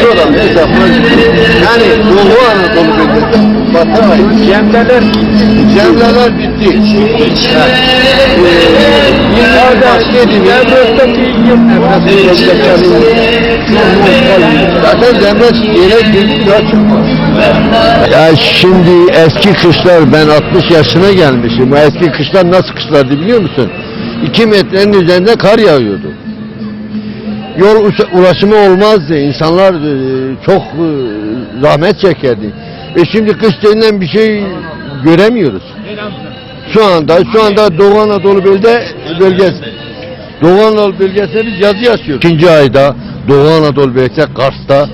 Şuradan hesapla. Yani Doğu Anadolu bölgesi Batı ait. Cemdeler Cemreler bitti. Yıllarda Nevruz'daki yıl Zaten Cemre yere girdi. Ya şimdi eski kışlar ben 60 yaşına gelmişim. O eski kışlar nasıl kışlardı biliyor musun? 2 metrenin üzerinde kar yağıyordu. Yol ulaşımı olmazdı. İnsanlar e, çok e, zahmet çekerdi. E şimdi kış denilen bir şey göremiyoruz. Şu anda şu anda Doğu Anadolu bölge, bölgesi Doğu Anadolu bölgesinde biz yazı yaşıyoruz. İkinci ayda Doğu Anadolu bölgesi Kars'ta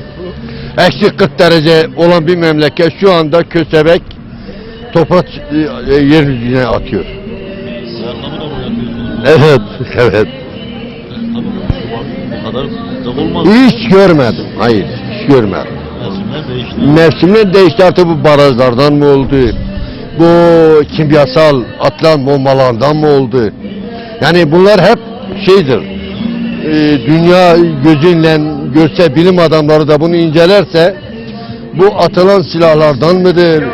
eksi 40 derece olan bir memleket şu anda köstebek toprak e, yeryüzüne atıyor. Evet, evet. Bu kadar da olmaz. Hiç görmedim. Hayır, hiç görmedim. Mevsimler değişti. Mevsimler değişti artık bu barajlardan mı oldu? Bu kimyasal atılan bombalardan mı oldu? Yani bunlar hep şeydir. e, dünya gözüyle görse bilim adamları da bunu incelerse bu atılan silahlardan mıdır?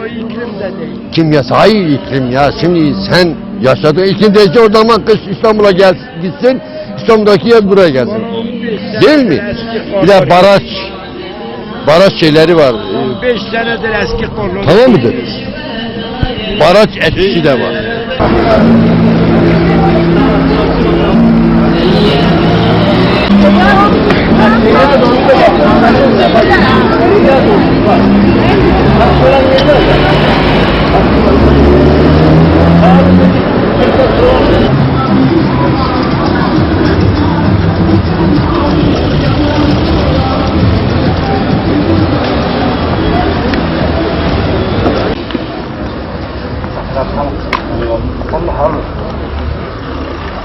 Kimyasal hayır iklim ya. Şimdi sen yaşadığın iklim değişti o zaman kış İstanbul'a gel gitsin. İstanbul'daki yaz buraya gelsin. Değil mi? Bir de baraj baraj şeyleri var. E, 5 senedir eski kolonu. Tamam mıdır? Baraj etkisi de var.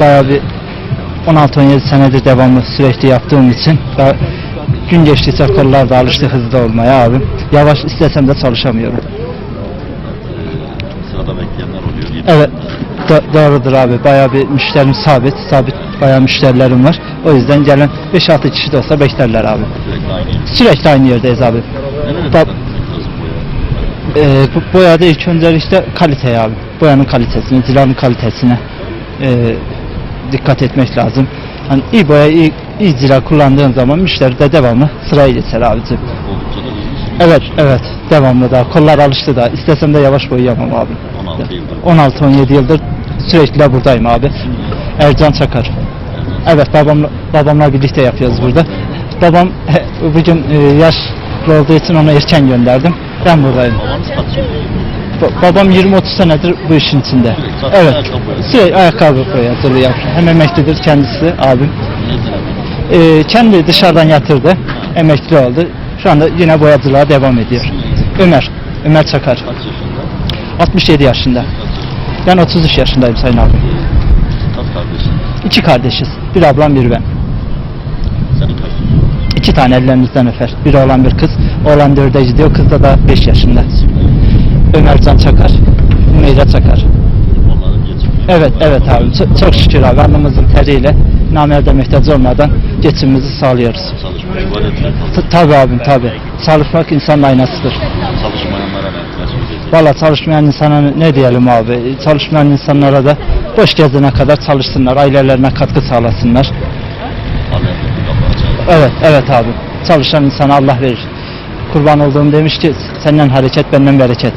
bayağı bir 16-17 senedir devamlı sürekli yaptığım için gün geçtikçe kollar da alıştı hızlı olmaya abi. Yavaş istesem de çalışamıyorum. Sırada bekleyenler oluyor. Yedi Evet do- doğrudur abi. Bayağı bir müşterim sabit. Sabit bayağı müşterilerim var. O yüzden gelen 5-6 kişi de olsa beklerler abi. Sürekli aynı yer. Sürekli aynı yerdeyiz abi. Da- yapıyorsunuz boya? Ee, bu boyada ilk öncelikle kaliteye abi. Boyanın kalitesine, cilanın kalitesine ee, dikkat etmek lazım. Hani iyi boya, iyi, iyi cila kullandığın zaman müşteri de devamlı sıraya geçer hızlısınız. Evet, evet. Devamlı da. Kollar alıştı da. İstesem de yavaş boyayamam abi. 16 yıldır. 16-17 yıldır sürekli buradayım abi. Ercan Çakar. Evet babamla, babamla birlikte yapıyoruz burada. Babam bugün e, yaşlı olduğu için onu erken gönderdim. Ben buradayım. Babanız kaç? Ba- babam 20-30 senedir bu işin içinde. Zaten Evet. ayakkabı boyası. Sürekli ayakkabı yapıyor. Hem emeklidir kendisi abim. Ne zaman? E, kendi dışarıdan yatırdı. Emekli oldu. Şu anda yine boyacılığa devam ediyor. Ömer. Ömer Çakar. Kaç yaşında? 67 yaşında. Kaç yaşında? Ben 33 yaşındayım sayın abi. Kaç kardeşin? İki kardeşiz. Bir ablam bir ben. Senin kaç yaşında? İki tane ellerinizden öper. Bir oğlan bir kız. Oğlan dörde gidiyor. Kız da da 5 yaşında. Ömercan Çakar. Meyra Çakar. Evet evet abi. Çok, çok şükür abi. Alnımızın teriyle namerde muhtaç olmadan geçimimizi sağlıyoruz. Çalışmış, valideler T- tabii abim tabii. Çalışmak insanın aynasıdır. çalışmayanlara ne? Valla çalışmayan insana ne diyelim abi. Çalışmayan insanlara da boş gezene kadar çalışsınlar. Ailelerine katkı sağlasınlar. Evet, evet abi. Çalışan insana Allah verir. Kurban olduğum demiş ki senden hareket benden bereket.